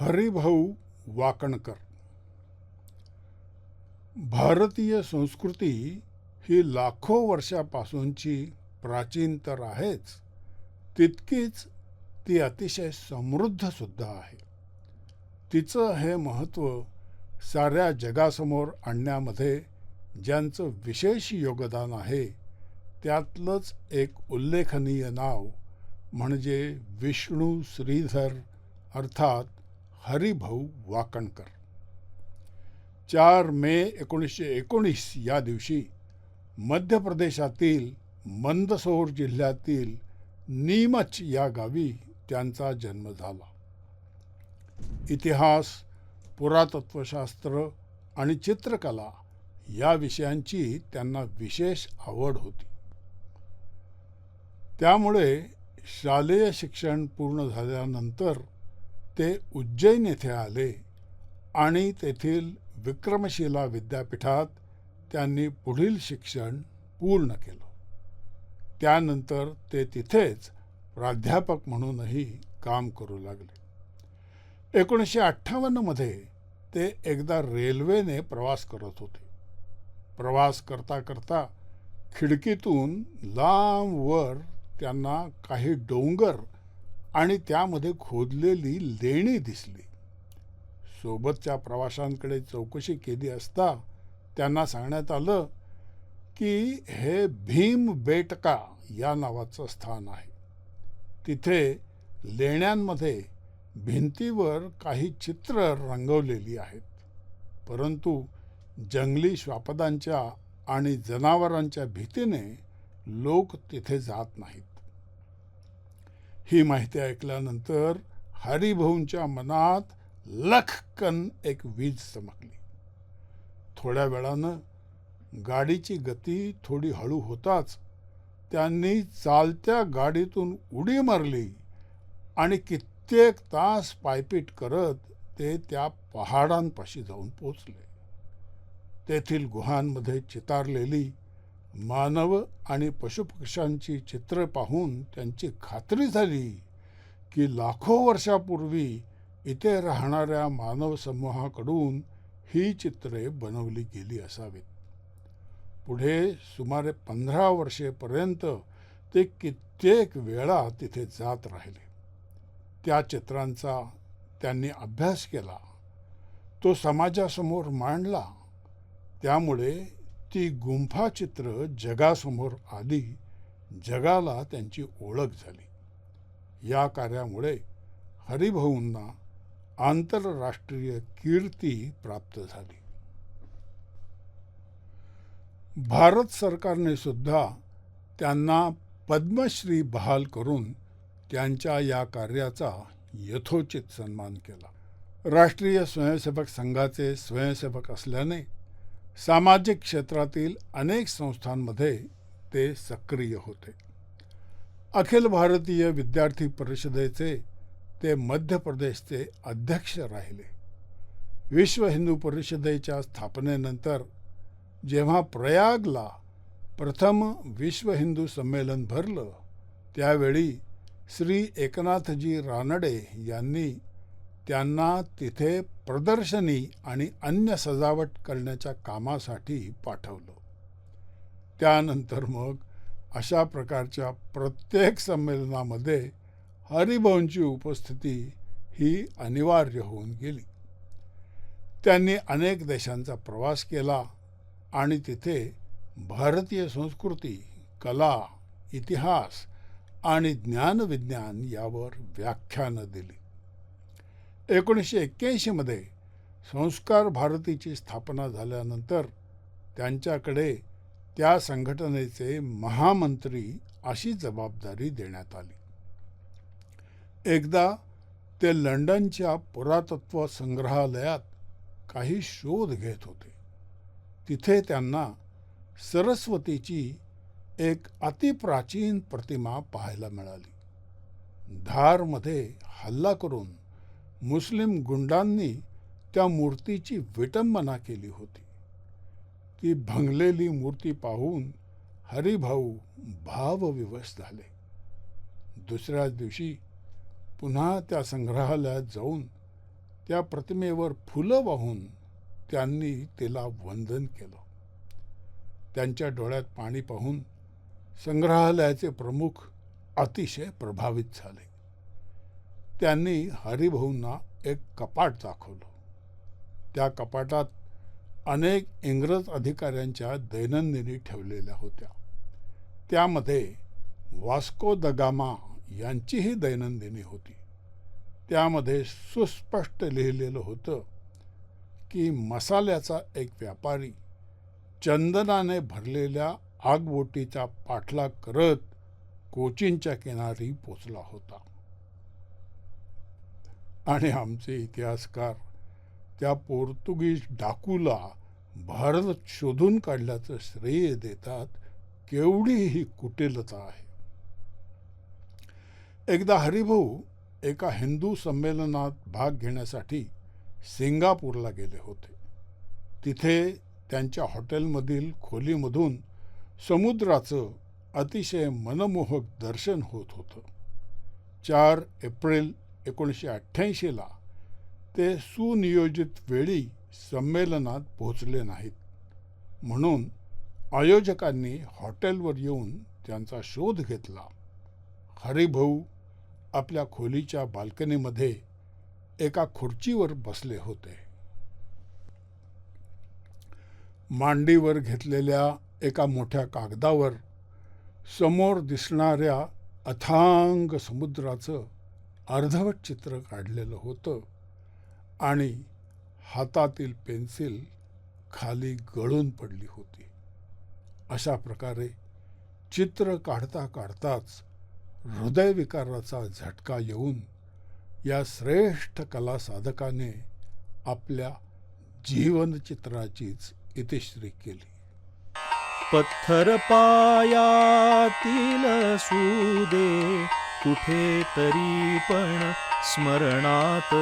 हरिभाऊ वाकणकर. भारतीय संस्कृती ही लाखो वर्षापासूनची प्राचीन तर आहेच तितकीच ती अतिशय समृद्ध सुद्धा आहे. तिचं हे महत्त्व साऱ्या जगासमोर आणण्यामध्ये ज्यांचं विशेष योगदान आहे त्यातलंच एक उल्लेखनीय नाव म्हणजे विष्णू श्रीधर अर्थात हरिभाऊ वाकणकर. चार मे एकोणीसशे एकोणीस या दिवशी मध्य प्रदेशातील मंदसौर जिल्ह्यातील नीमच या गावी त्यांचा जन्म झाला. इतिहास पुरातत्वशास्त्र आणि चित्रकला या विषयांची त्यांना विशेष आवड होती. त्यामुळे शालेय शिक्षण पूर्ण झाल्यानंतर ते उज्जैन येथे आले आणि तेथील विक्रमशिला विद्यापीठात त्यांनी पुढील शिक्षण पूर्ण केलं. त्यानंतर ते तिथेच प्राध्यापक म्हणूनही काम करू लागले. एकोणीसशे अठ्ठावन्नमध्ये ते एकदा रेल्वेने प्रवास करत होते. प्रवास करता करता खिडकीतून लांबवर त्यांना काही डोंगर आणि त्यामध्ये खोदलेली लेणी दिसली. सोबतच्या प्रवाशांकडे चौकशी केली असता त्यांना सांगण्यात आलं की हे भीम बेटका या नावाचं स्थान आहे. तिथे लेण्यांमध्ये भिंतीवर काही चित्र रंगवलेली आहेत. परंतु जंगली श्वापदांच्या आणि जनावरांच्या भीतीने लोक तिथे जात नाहीत. ही माहिती ऐकल्यानंतर हरिभाऊंच्या मनात लखकन एक वीज चमकली. थोड्या वेळानं गाडीची गती थोडी हळू होताच त्यांनी चालत्या गाडीतून उडी मारली आणि कित्येक तास पायपीट करत ते त्या पहाडांपाशी जाऊन पोचले तेथील गुहांमध्ये चितारलेली मानव आणि पशुपक्ष्यांची चित्र पाहून त्यांची खात्री झाली की लाखो वर्षापूर्वी इथे राहणाऱ्या मानव समूहाकडून ही चित्रे बनवली गेली असावीत. पुढे सुमारे पंधरा वर्षेपर्यंत ते कित्येक वेळा तिथे जात राहिले. त्या चित्रांचा त्यांनी अभ्यास केला. तो समाजासमोर मांडला. त्यामुळे ती गुंफा चित्र जगासमोर आली जगाला त्यांची ओळख झाली. या कार्यामुळे हरिभाऊंना आंतरराष्ट्रीय कीर्ती प्राप्त झाली. भारत सरकारने सुद्धा त्यांना पद्मश्री बहाल करून त्यांच्या या कार्याचा यथोचित सन्मान केला. राष्ट्रीय स्वयंसेवक संघाचे स्वयंसेवक असल्याने सामाजिक क्षेत्रातील अनेक संस्थांमध्ये ते सक्रिय होते. अखिल भारतीय विद्यार्थी परिषदेचे ते मध्य प्रदेशचे अध्यक्ष राहिले. विश्व हिंदू परिषदेच्या स्थापनेनंतर जेव्हा प्रयागला प्रथम विश्व हिंदू संमेलन भरलं त्यावेळी श्री एकनाथजी रानडे यांनी त्यांना तिथे प्रदर्शनी आणि अन्य सजावट करण्याच्या कामासाठी पाठवलं. त्यानंतर मग अशा प्रकारच्या प्रत्येक संमेलनामध्ये हरिभाऊंची उपस्थिती ही अनिवार्य होऊन गेली. त्यांनी अनेक देशांचा प्रवास केला आणि तिथे भारतीय संस्कृती कला इतिहास आणि ज्ञानविज्ञान यावर व्याख्यानं दिली. एकोणीसशे एक्क्याऐंशीमध्ये संस्कार भारतीची स्थापना झाल्यानंतर त्यांच्याकडे त्या संघटनेचे महामंत्री अशी जबाबदारी देण्यात आली. एकदा ते लंडनच्या पुरातत्व संग्रहालयात काही शोध घेत होते. तिथे त्यांना सरस्वतीची एक अतिप्राचीन प्रतिमा पाहायला मिळाली. धारमध्ये हल्ला करून मुस्लिम गुंडांनी त्या मूर्तीची विटंबना केली होती. ती भंगलेली मूर्ती पाहून हरिभाऊ भावविवश झाले. दुसऱ्याच दिवशी पुन्हा त्या संग्रहालयात जाऊन त्या प्रतिमेवर फुलं वाहून त्यांनी तिला वंदन केलं. त्यांच्या डोळ्यात पाणी पाहून संग्रहालयाचे प्रमुख अतिशय प्रभावित झाले. त्यांनी हरिभाऊंना एक कपाट दाखवलं. त्या कपाटात अनेक इंग्रज अधिकाऱ्यांच्या दैनंदिनी ठेवलेल्या होत्या. त्यामध्ये वास्को द गामा यांचीही दैनंदिनी होती. त्यामध्ये सुस्पष्ट लिहिलेलं होतं की मसाल्याचा एक व्यापारी चंदनाने भरलेल्या आगबोटीचा पाठलाग करत कोचीनच्या किनारी पोचला होता. आणि आमचे इतिहासकार त्या पोर्तुगीज डाकूला भारत शोधून काढल्याचं श्रेय देतात केवढी ही कुटिलता आहे. एकदा हरिभाऊ एका हिंदू संमेलनात भाग घेण्यासाठी सिंगापूरला गेले होते. तिथे त्यांच्या हॉटेलमधील खोलीमधून समुद्राचं अतिशय मनमोहक दर्शन होत होतं. चार एप्रिल एकोणीसशे अठ्ठ्याऐंशीला ते सुनियोजित वेळी संमेलनात पोहोचले नाहीत. म्हणून आयोजकांनी हॉटेलवर येऊन त्यांचा शोध घेतला. हरिभाऊ आपल्या खोलीच्या बाल्कनीमध्ये एका खुर्चीवर बसले होते. मांडीवर घेतलेल्या एका मोठ्या कागदावर समोर दिसणाऱ्या अथांग समुद्राचं अर्धवट चित्र काढलेलं होतं आणि हातातील पेन्सिल खाली गळून पडली होती. अशा प्रकारे चित्र काढता काढताच हृदयविकाराचा झटका येऊन या श्रेष्ठ कला साधकाने आपल्या जीवनचित्राचीच इतिश्री केली. पत्थर पायातील सुदे कुठे तरी पण स्मरणात.